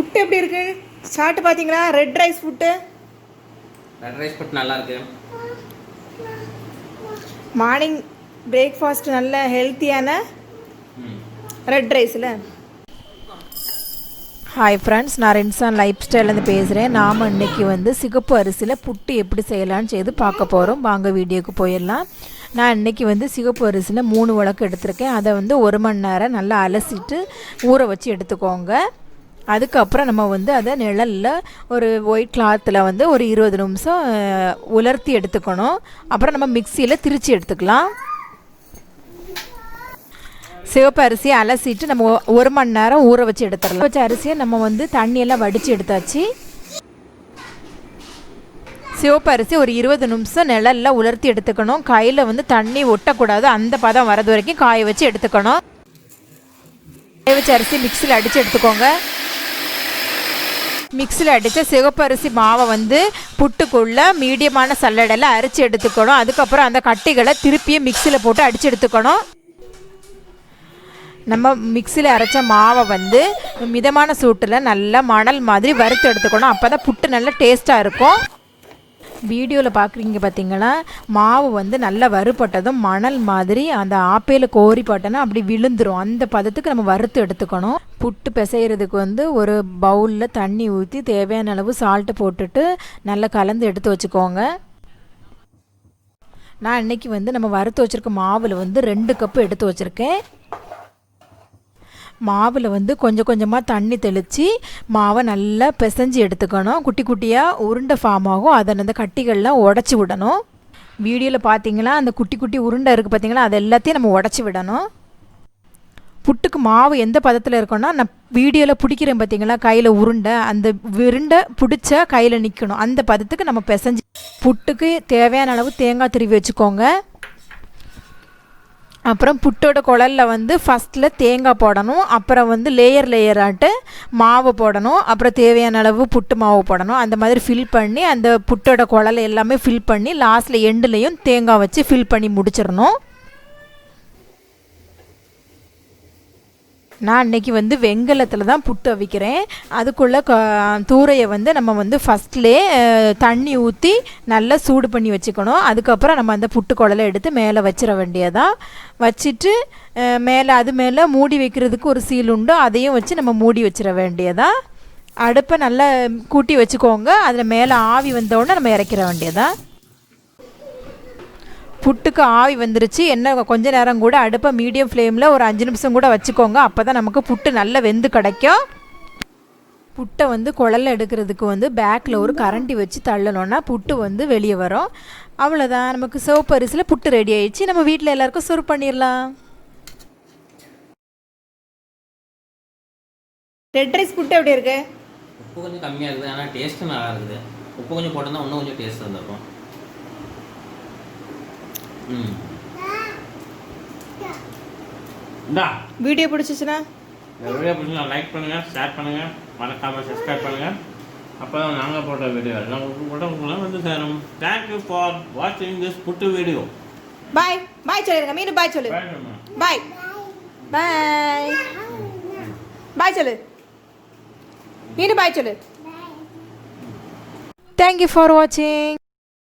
புட்டு எப்படி இருக்கு? சாப்பிட்டு பார்த்தீங்களா? Red rice puttu red rice puttu நல்லா இருக்கு. மார்னிங் பிரேக்ஃபாஸ்ட் நல்ல ஹெல்த்தியான ரெட் ரைஸில் ஹாய் ஃப்ரெண்ட்ஸ் நான் ரென்சான் லைஃப் ஸ்டைல்லேருந்து பேசுகிறேன் நாம் இன்னைக்கு வந்து சிகப்பு அரிசியில் புட்டு எப்படி செய்யலாம்னு செய்து பார்க்க போகிறோம் வாங்க வீடியோக்கு போயிடலாம். நான் இன்னைக்கு வந்து சிகப்பு அரிசியில் மூணு உலக்கு எடுத்திருக்கேன். அதை வந்து ஒரு மணி நேரம் நல்லா அலசிட்டு ஊற வச்சு எடுத்துக்கோங்க. அதுக்கப்புறம் நம்ம வந்து அதை நிழலில் ஒரு ஒயிட் கிளாத்தில் வந்து ஒரு இருபது நிமிஷம் உலர்த்தி எடுத்துக்கணும். அப்புறம் நம்ம மிக்சியில் திரித்து எடுத்துக்கலாம். சிவப்பு அரிசியை அலசிட்டு நம்ம ஒரு மணி நேரம் ஊற வச்சு எடுத்துடலாம். வச்ச அரிசியை நம்ம வந்து தண்ணியெல்லாம் வடித்து எடுத்தாச்சு. சிவப்பு அரிசி ஒரு இருபது நிமிஷம் நிழலில் உலர்த்தி எடுத்துக்கணும். கையில் வந்து தண்ணி ஒட்டக்கூடாது. அந்த பதம் வரது வரைக்கும் காய வச்சு எடுத்துக்கணும். காய வச்ச அரிசி மிக்சியில் அடித்து எடுத்துக்கோங்க. மிக்சியில் அடித்த சிவப்பரிசி மாவை வந்து புட்டுக்குள்ளே மீடியமான சல்லடையில் அரைச்சி எடுத்துக்கணும். அதுக்கப்புறம் அந்த கட்டிகளை திருப்பியும் மிக்சியில் போட்டு அடித்து எடுத்துக்கணும். நம்ம மிக்சியில் அரைச்ச மாவை வந்து மிதமான சூட்டில் நல்லா மணல் மாதிரி வறுத்து எடுத்துக்கணும். அப்போ தான் புட்டு நல்லா டேஸ்ட்டாக இருக்கும். வீடியோவில் பார்க்குறீங்க பார்த்தீங்களா மாவு வந்து நல்லா வறுபட்டதும் மணல் மாதிரி அந்த ஆப்பையில் கோரி போட்டோன்னா அப்படி விழுந்துரும். அந்த பதத்துக்கு நம்ம வறுத்து எடுத்துக்கணும். புட்டு பிசைகிறதுக்கு வந்து ஒரு பவுலில் தண்ணி ஊற்றி தேவையான அளவு சால்ட்டு போட்டுட்டு நல்லா கலந்து எடுத்து வச்சுக்கோங்க. நான் இன்னைக்கு வந்து நம்ம வறுத்து வச்சுருக்க மாவில் வந்து ரெண்டு கப்பு எடுத்து வச்சுருக்கேன். மாவில் வந்து கொஞ்சம் கொஞ்சமாக தண்ணி தெளித்து மாவை நல்லா பிசைஞ்சு எடுத்துக்கணும். குட்டி குட்டியாக உருண்டை ஃபார்ம் ஆகும். அதை அந்த கட்டிகள்லாம் உடச்சி விடணும். வீடியோவில் பார்த்தீங்களா அந்த குட்டி குட்டி உருண்டை இருக்குது பார்த்தீங்களா அது எல்லாத்தையும் நம்ம உடச்சி விடணும். புட்டுக்கு மாவு எந்த பதத்தில் இருக்கோன்னா நான் வீடியோவில் பிடிக்கிறேன் பார்த்தீங்களா கையில் உருண்டை. அந்த விருண்டை பிடிச்சா கையில் நிற்கணும் அந்த பதத்துக்கு நம்ம பிசைஞ்சு புட்டுக்கு தேவையான அளவு தேங்காய் திருவி வச்சுக்கோங்க. அப்புறம் புட்டோட குழலில் வந்து ஃபஸ்ட்டில் தேங்காய் போடணும் அப்புறம் வந்து லேயர் லேயராட்டு மாவு போடணும் அப்புறம் தேவையான அளவு புட்டு மாவு போடணும். அந்த மாதிரி ஃபில் பண்ணி அந்த புட்டோட குழல் எல்லாமே ஃபில் பண்ணி லாஸ்ட்டில் எண்டுலேயும் தேங்காய் வச்சு ஃபில் பண்ணி முடிச்சிடணும். நான் இன்றைக்கி வந்து வெங்கலத்தில் தான் புட்டு அவிக்கிறேன். அதுக்குள்ளே தூரையை வந்து நம்ம வந்து ஃபஸ்ட்லேயே தண்ணி ஊற்றி நல்லா சூடு பண்ணி வச்சுக்கணும். அதுக்கப்புறம் நம்ம அந்த புட்டு குழலை எடுத்து மேலே வச்சிட வேண்டியதான் வச்சுட்டு மேலே அது மேலே மூடி வைக்கிறதுக்கு ஒரு சீல் உண்டு. அதையும் வச்சு நம்ம மூடி வச்சிட வேண்டியதான் அடுப்பை நல்லா கூட்டி வச்சுக்கோங்க. அதில் மேலே ஆவி வந்தோடனே நம்ம இறக்கிற வேண்டியதான் புட்டுக்கு ஆவி வந்துருச்சு. என்ன கொஞ்ச நேரம் கூட அடுப்பை மீடியம் ஃப்ளேமில் ஒரு அஞ்சு நிமிஷம் கூட வச்சுக்கோங்க. அப்போ தான் நமக்கு புட்டு நல்லா வெந்து கிடைக்கும். புட்டை வந்து குழல்ல எடுக்கிறதுக்கு வந்து பேக்கில் ஒரு கரண்டி வச்சு தள்ளணும்னா புட்டு வந்து வெளியே வரும். அவ்வளோதான் நமக்கு சிவப்பு அரிசியில் புட்டு ரெடி ஆயிடுச்சு. நம்ம வீட்டில் எல்லாருக்கும் சர்வ் பண்ணிடலாம். ரெட் ரைஸ் புட்டு எப்படி இருக்கு? உப்பு கொஞ்சம் கம்மியாக இருக்குது. ஆனால் டேஸ்ட்டும் நல்லா இருக்குது. உப்பு கொஞ்சம் போட்டிருந்தா இன்னும் கொஞ்சம் டேஸ்ட் வந்திருக்கும். வீடியோ பிடிச்சிச்சுன்னா? வீடியோ பிடிச்சா லைக் பண்ணுங்கள் ஷேர் பண்ணுங்கள் மறக்காமல் சப்ஸ்கிரைப் பண்ணுங்கள் அப்போ தான் நாங்கள் போட்ட வீடியோ எல்லாம் உங்களாம் வந்து சேரும். தேங்க்யூ ஃபார் வாட்சிங் this puttu video bye bye சொல்லிருங்க. மீனு பாய் சொல்லு. பாய் பாய் பாய் சொல்லு. மீனு பாய் சொல்லு. தேங்க்யூ ஃபார் வாட்சிங்